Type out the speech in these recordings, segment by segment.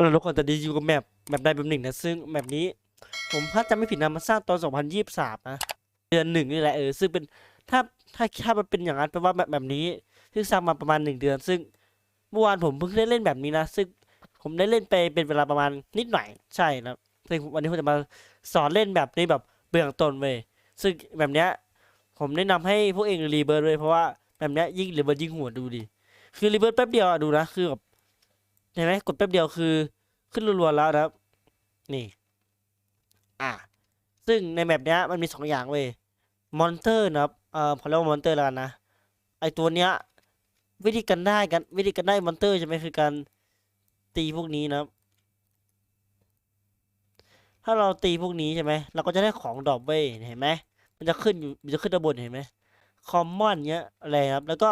เราทุกคนตอนนี้อยู่กับแมปแมปใดแบบหนึ่งนะซึ่งแมปนี้ ผมถ้าจำไม่ผิดนะมันสร้างตอน 2023 นะ เดือนหนึ่งนี่แหละเออซึ่งเป็นถ้าถ้าถ้ามันเป็นอย่างนั้นแปลว่าแบบแบบนี้ซึ่งสร้างมาประมาณหนึ่งเดือน ซึ่งเมื่อวานผมเพิ่งได้เล่นแบบนี้นะ ซึ่งผมได้เล่นไปเป็นเวลาประมาณนิดหน่อยใช่นะซึ่งวันนี้ผมจะมาสอนเล่นแบบนี้แบบเบื้องต้นเว้ยซึ่งแบบเนี้ยผมแนะนำให้พวกเองรีเบิร์ดเลยเพราะว่าแบบเนี้ยยิ่งรีเบิร์ดยิ่งหัวดูดิคือรีเบิร์ดแป๊บเดียวอะดูนะคือแบบ ห็นไหมกดแป๊บเดียวคือ ขึ้นรัวๆแล้วนะครับ นี่ อะซึ่งในแมปเนี้ยมันมีสองอย่างเว้ยมอนเตอร์นะครับเอ่อพอเรียกว่ามอนเตอร์แล้วกันนะไอตัวเนี้ย วิธีการได้กันวิธีการได้มอนเตอร์ใช่ไหมคือการตีพวกนี้นะครับ ถ้าเราตีพวกนี้ใช่ไหมเราก็จะได้ของดอปเว้ยเห็นไหมมันจะขึ้นอยู่มันจะขึ้นด้านบนเห็นไหมคอมมอนเนี้ยอะไรครับ แล้วก็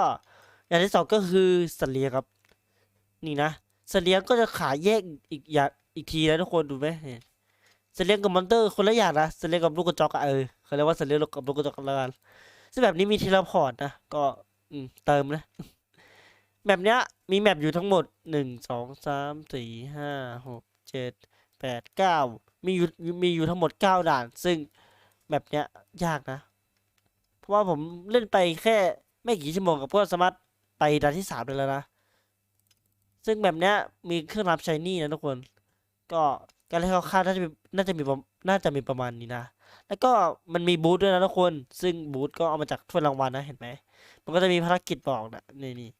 อย่างที่สองก็คือสัตว์เลี้ยงครับ นี่นะ สเลียงก็จะขายแยกอีกอย่างอีกทีนะทุกคนดูไหมเนี่ยสเลียงกับมอนเตอร์คนละอย่างนะสเลียงกับลูกกระจอกอะเออเขาเรียกว่าสเลียงกับลูกกระจอกล้วกันซึ่งแบบนี้มีเทเลพอร์ตนะก็อืมเติมนะแบบเนี้ยมีแมปอยู่ทั้งหมดหนึ่งสองสามสี่ห้าหกเจ็ดแปดเก้ามีอยู่มีอยู่ทั้งหมดเก้าด่าน ซึ่งแบบเนี้ยยากนะ เพราะว่าผมเล่นไปแค่ไม่กี่ชั่วโมงกับก็สามารถไปด่านที่สามได้แล้วนะ ซึ่งแบบเนี้ยมีเครื่องรับใช้หนี่นะทุกคน ก็การเล่นคร่าวๆน่าจะมีน่าจะมีประน่าจะมีประมาณนี้นะ แล้วก็มันมีบูธด้วยนะทุกคน ซึ่งบูธก็เอามาจากถ้วยรางวัลนะเห็นไหม มันก็จะมีภารกิจบอกนะนี่นี่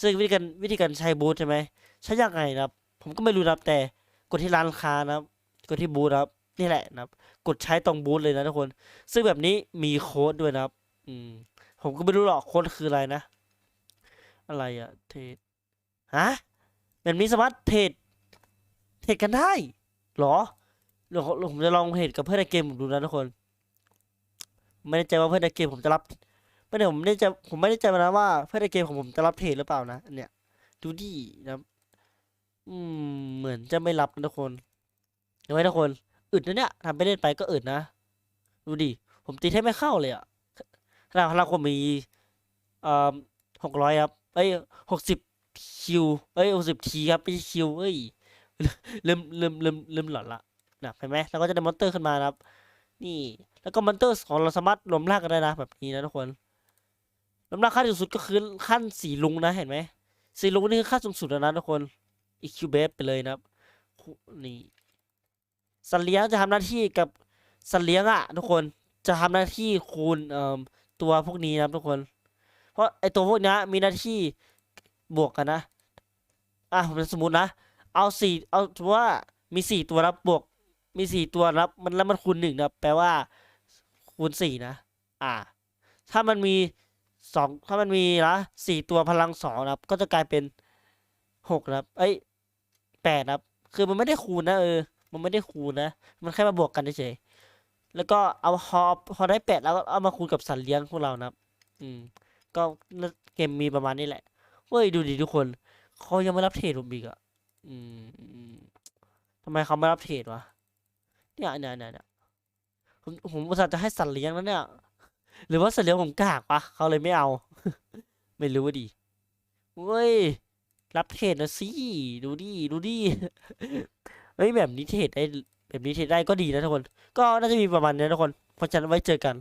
ซึ่งวิธีการวิธีการใช้บูธใช่ไหมใช้ยังไงนะครับ ผมก็ไม่รู้นะครับแต่กดที่ร้านค้านะครับ กดที่บูธนะครับนี่แหละนะครับ กดใช้ตรงบูธเลยนะทุกคน ซึ่งแบบนี้มีโค้ดด้วยนะครับ อืม ผมก็ไม่รู้หรอกโค้ดคืออะไรนะ อะไรอะเทรดฮะ แบบนี้สามารถเทรดเทรดกันได้เหรอเดี๋ยวผมจะลองเทรดกับเพื่อนในเกมผมดูนะทุกคน ไม่แน่ใจว่าเพื่อนในเกมผมจะรับไม่ได้ผมไม่ได้จะผมไม่ได้ใจนะว่าเพื่อนในเกมของผมจะรับเทรดหรือเปล่านะเนี่ยดูดินะอืมเหมือนจะไม่รับนะทุกคนเห็นไหมทุกคนอึดนะเนี่ยทำไปเล่นไปก็อึดนะดูดิผมตีแทบไม่เข้าเลยอะขนาดพลังผมมีเอ่อหกร้อยครับเอ้ยหกสิบ คิวเอ้ยหกสิบทีครับไม่ใช่คิวเอ้ยเริ่มเริ่มเริ่มเริ่มหลอนละนะเห็นไหมเราก็จะได้มอนเตอร์ขึ้นมาครับ นี่ แล้วก็มอนเตอร์ของเราสามารถรวมร่างกันได้นะแบบนี้นะทุกคนรวมร่างขั้นสูงสุดก็คือขั้นสีลุงนะเห็นไหมสีลุงนี่คือขั้นสูงสุดแล้วนะทุกคนอีคิวเบฟไปเลยนะครับนี่สัตว์เลี้ยงจะทำหน้าที่กับสัตว์เลี้ยงอะทุกคนจะทำหน้าที่คูณเอ่อตัวพวกนี้นะครับทุกคน เพราะไอตัวพวกนี้มีหน้าที่ บวกกันนะ อะผมสมมตินะ เอาสี่เอาสมมติว่ามีสี่ตัวรับบวก มีสี่ตัวรับมันแล้วมันคูณหนึ่งนะแปลว่า คูณสี่นะ อ่า ถ้ามันมีสองถ้ามันมีนะสี่ตัวพลังสองนะครับ ก็จะกลายเป็นหกนะครับ เอ้ยแปดนะครับ คือมันไม่ได้คูณนะเออ มันไม่ได้คูณนะ มันแค่มาบวกกันเฉยแล้วก็เอาพอพอได้แปดแล้วก็เอามาคูณกับสัตว์เลี้ยงของเรานะครับ อืม ก็เกมมีประมาณนี้แหละ เฮ้ยดูดิทุกคนเขายังไม่รับเทรดผมอีกอะอืมทำไมเขาไม่รับเทรดวะเนี่ยเนี่ยเนี่ยผมผมอุตส่าห์จะให้สัตว์เลี้ยงแล้วเนี่ย หรือว่าสัตว์เลี้ยงผมกากปะเขาเลยไม่เอา ไม่รู้ดิเว้ยรับเทรดนะสิดูดิดูดิเฮ้ยแบบนี้เทรดได้แบบนี้เทรดได้ก็ดีนะทุกคน ก็น่าจะมีประมาณนี้ทุกคนเพราะฉะนั้นไว้เจอกัน